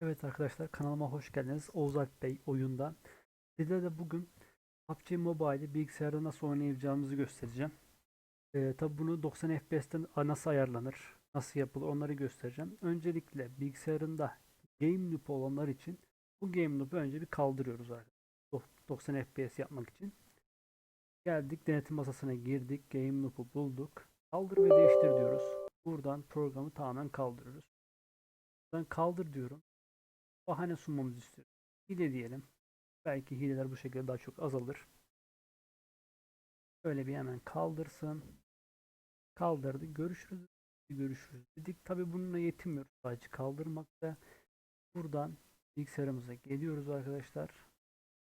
Evet arkadaşlar kanalıma hoş geldiniz. Oğuz Bey oyundan. Size de bugün PUBG Mobile'i bilgisayarda nasıl oynayacağımızı göstereceğim. Ee, tabi bunu 90 FPS'ten nasıl ayarlanır, nasıl yapılır onları göstereceğim. Öncelikle bilgisayarında Game Loop olanlar için bu Game Loop'u önce bir kaldırıyoruz arkadaşlar. Dok- 90 FPS yapmak için. Geldik denetim masasına girdik. Game Loop'u bulduk. Kaldır ve değiştir diyoruz. Buradan programı tamamen kaldırıyoruz. Ben kaldır diyorum bahane sunmamızı istiyor. Hile diyelim. Belki hileler bu şekilde daha çok azalır. Böyle bir hemen kaldırsın. Kaldırdı. Görüşürüz. Görüşürüz dedik. Tabi bununla yetinmiyoruz. Sadece kaldırmakta. Buradan bilgisayarımıza geliyoruz arkadaşlar.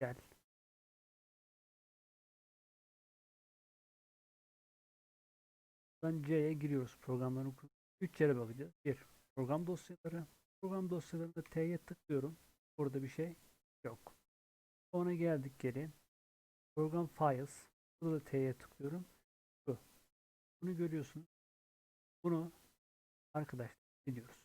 Gel. Buradan C'ye giriyoruz. Programların 3 yere bakacağız. 1. Program dosyaları. Program dosyalarında T'ye tıklıyorum. Burada bir şey yok. Sonra geldik geri. Program Files. Burada da T'ye tıklıyorum. Bu. Bunu görüyorsunuz. Bunu arkadaşlar biliyoruz.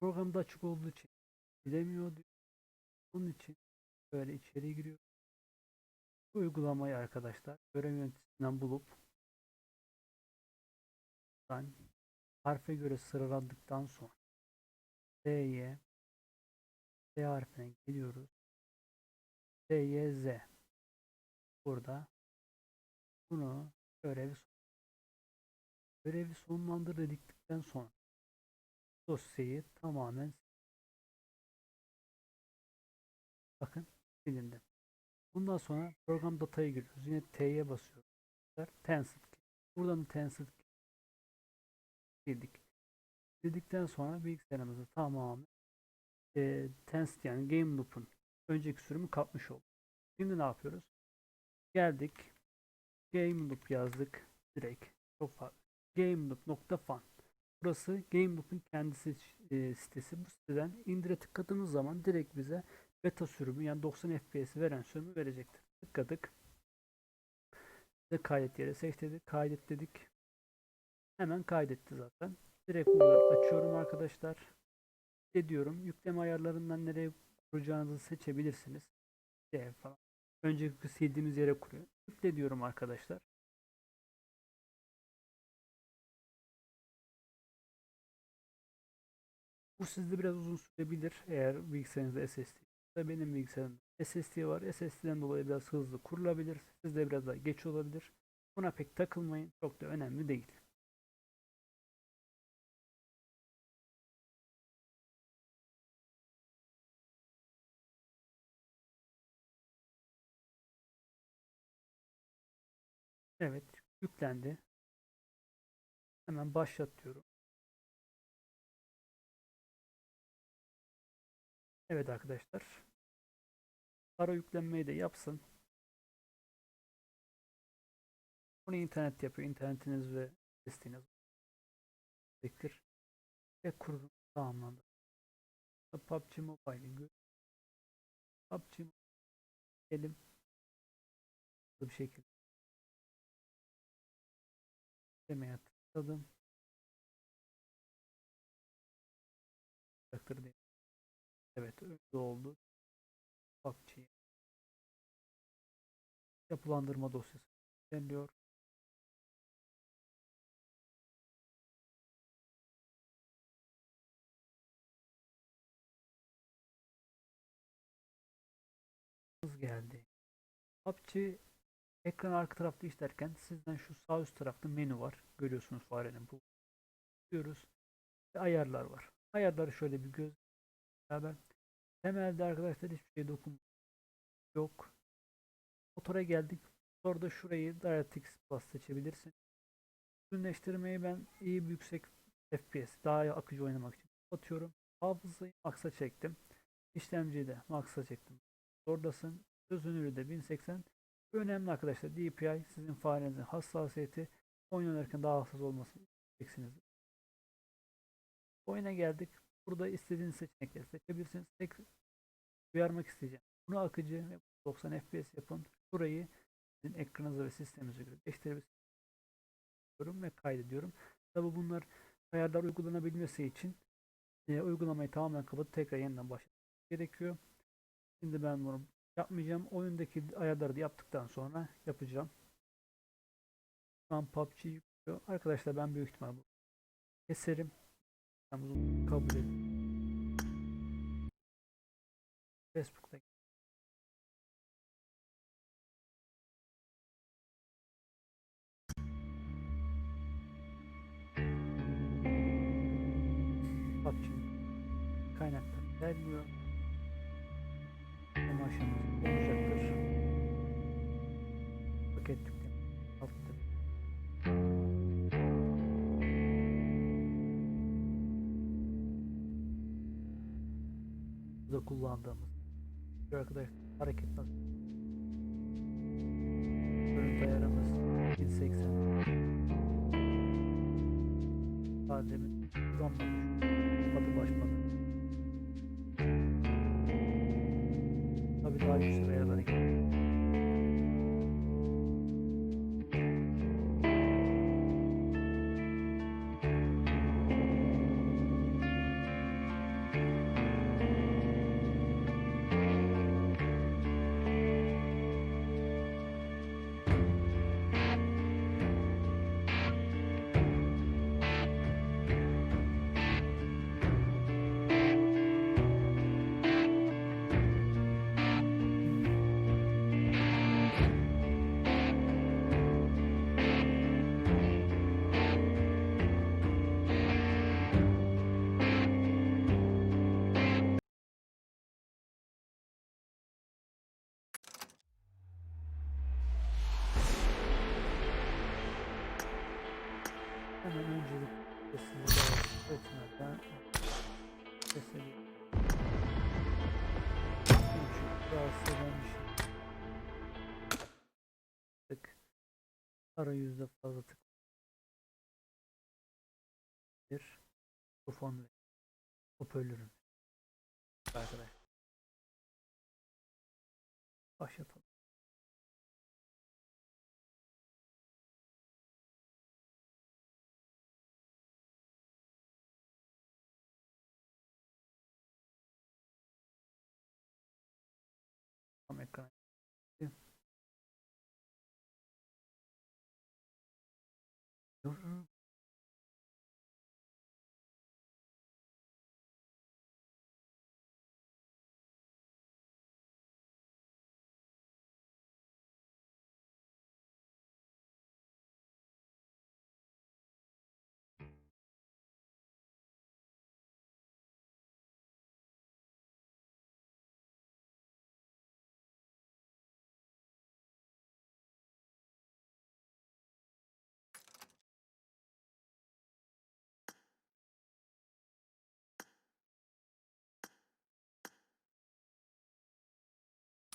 Programda açık olduğu için bilemiyor. Bunun için böyle içeri giriyor. Bu uygulamayı arkadaşlar görev yöneticisinden bulup buradan harfe göre sıraladıktan sonra D'ye D harfine geliyoruz. D'ye Z. Burada bunu görevi görevi sonlandır dedikten sonra dosyayı tamamen bakın silindi. Bundan sonra program dataya giriyoruz. Yine T'ye basıyoruz. Tensed. Buradan tensed girdik. Girdikten sonra bilgisayarımızı tamamen e, tensed yani game loop'un önceki sürümü kapmış olduk. Şimdi ne yapıyoruz? Geldik. Game loop yazdık. Direkt. Çok farklı. Game loop.fun Burası Game Loop'un kendisi e, sitesi. Bu siteden indire tıkladığımız zaman direkt bize beta sürümü yani 90 FPS veren sürümü verecektir. Tıkladık. Ve kaydet yere seç dedik. Kaydet dedik. Hemen kaydetti zaten. Direkt buradan açıyorum arkadaşlar. Ediyorum. Yükleme ayarlarından nereye kuracağınızı seçebilirsiniz. C falan. Önceki sildiğimiz yere kuruyor. Yükle diyorum arkadaşlar. Bu sizde biraz uzun sürebilir eğer bilgisayarınızda SSD. Benim bilgisayarımda SSD var. SSD'den dolayı biraz hızlı kurulabilir. Sizde biraz daha geç olabilir. Buna pek takılmayın. Çok da önemli değil. Evet, yüklendi. Hemen başlat diyorum. Evet arkadaşlar. Ara yüklenmeyi de yapsın. Bunu internet yapıyor. İnternetiniz ve desteğiniz gerektir. Ve kurulum tamamlandı. PUBG Mobile'i gör. PUBG Gelim. Bu bir şekilde. Demeye tıkladım. Tıkladım diye. Evet öyle oldu. PUBG. Yapılandırma dosyası. Hız geldi. PUBG ekran arka tarafta işlerken sizden şu sağ üst tarafta menü var. Görüyorsunuz farenin bu. Diyoruz. Ve ayarlar var. Ayarları şöyle bir göz beraber. Temelde arkadaşlar hiçbir şey dokun yok. Motora geldik. Orada şurayı DirectX Plus seçebilirsin. Bütünleştirmeyi ben iyi yüksek FPS daha akıcı oynamak için atıyorum. Hafızayı max'a çektim. İşlemciyi de max'a çektim. Oradasın. Çözünürlüğü de 1080. Önemli arkadaşlar DPI sizin farenizin hassasiyeti oynanırken daha hassas olmasını isteyeceksiniz. Oyuna geldik. Burada istediğiniz seçenekleri seçebilirsiniz. Tek uyarmak isteyeceğim. Bunu akıcı ve 90 FPS yapın. Burayı sizin ekranınıza ve sisteminize göre değiştirebilirsiniz. ve kaydediyorum. Tabi bunlar ayarlar uygulanabilmesi için e, uygulamayı tamamen kapatıp tekrar yeniden başlamak gerekiyor. Şimdi ben bunu yapmayacağım. Oyundaki ayarları da yaptıktan sonra yapacağım. Şu an PUBG yüklüyor. Arkadaşlar ben büyük ihtimal bu keserim. Kabul edin. Facebook'ta PUBG kaynakları ilerliyor. Ama aşaması olacaktır. Paket yükleme. Altta. Bu da kullandığımız arkadaş hareket nasıl? Görüntü ayarımız 1080 Adem'in uzanmamış. Kapatıp açmadı. much. Rahatsız etmeden sesini Çünkü rahatsız eden bir şey. Tık. Arayüzde fazla tık. Bir mikrofon ve hoparlörün. Arkadaşlar. Başlatalım. Mm-hmm.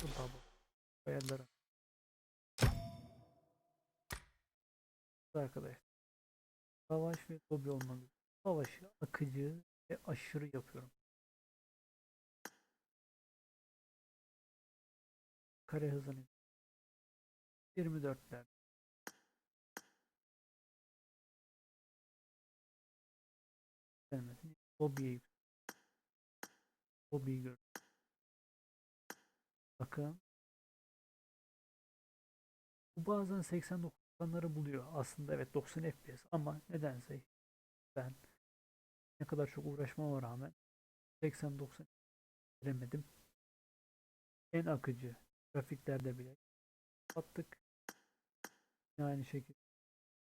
Burada bu. Ayarlara. Arkadaşlar. Savaş ve lobi üzere. Savaşı akıcı ve aşırı yapıyorum. Kare hızını 24'ler. Gelmesin. Lobiye. Lobiyi gör. Bakın. Bu bazen 80-90'ları buluyor. Aslında evet 90 FPS ama nedense ben ne kadar çok uğraşmama rağmen 80-90 veremedim. En akıcı grafiklerde bile attık. Aynı şekilde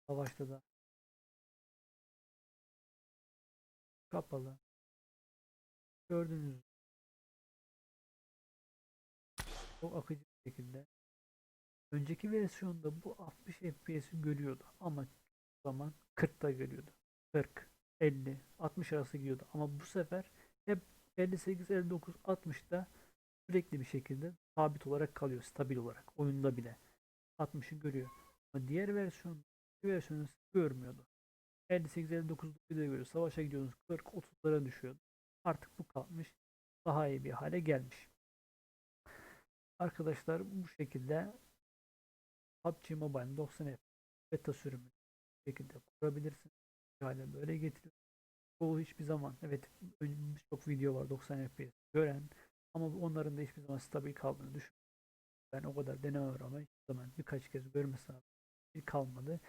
savaşta da kapalı. Gördüğünüz çok akıcı şekilde. Önceki versiyonda bu 60 FPS'i görüyordu ama zaman 40'ta görüyordu. 40, 50, 60 arası gidiyordu ama bu sefer hep 58, 59, 60'da sürekli bir şekilde sabit olarak kalıyor, stabil olarak oyunda bile 60'ı görüyor. Ama diğer versiyon versiyonu görmüyordu. 58, 59 bir de görüyor. Savaşa gidiyorsunuz 40, 30'lara düşüyordu. Artık bu kalkmış. Daha iyi bir hale gelmiş. Arkadaşlar bu şekilde PUBG Mobile 90 F beta sürümü bu şekilde kurabilirsiniz. Hale böyle getiriyor. çoğu hiçbir zaman evet birçok video var 90 FPS gören ama onların da hiçbir zaman stabil kaldığını düşün. Ben o kadar deneme ama hiçbir zaman birkaç kez görmesem bir kalmadı.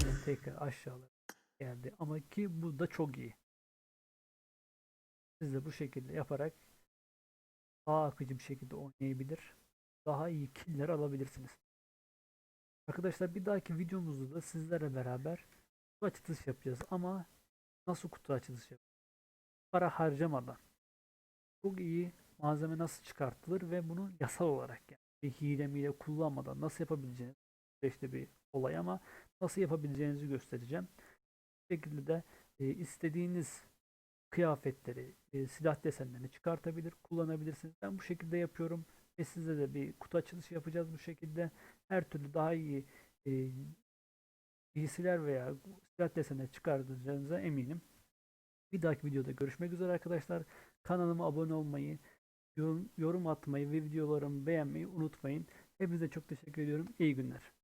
Yine tekrar aşağılara geldi. Ama ki bu da çok iyi. Siz de bu şekilde yaparak daha akıcı bir şekilde oynayabilir. Daha iyi killer alabilirsiniz. Arkadaşlar bir dahaki videomuzda da sizlerle beraber kutu açılış yapacağız ama nasıl kutu açılışı yapacağız? Para harcamadan çok iyi malzeme nasıl çıkartılır ve bunu yasal olarak yani bir hile mile kullanmadan nasıl yapabileceğiniz işte bir olay ama nasıl yapabileceğinizi göstereceğim. Bu şekilde de e, istediğiniz kıyafetleri, e, silah desenlerini çıkartabilir, kullanabilirsiniz. Ben bu şekilde yapıyorum ve size de bir kutu açılışı yapacağız bu şekilde. Her türlü daha iyi e, giysiler veya silah desenleri çıkartacağınıza eminim. Bir dahaki videoda görüşmek üzere arkadaşlar. Kanalıma abone olmayı, yorum atmayı ve videolarımı beğenmeyi unutmayın. Hepinize çok teşekkür ediyorum. İyi günler.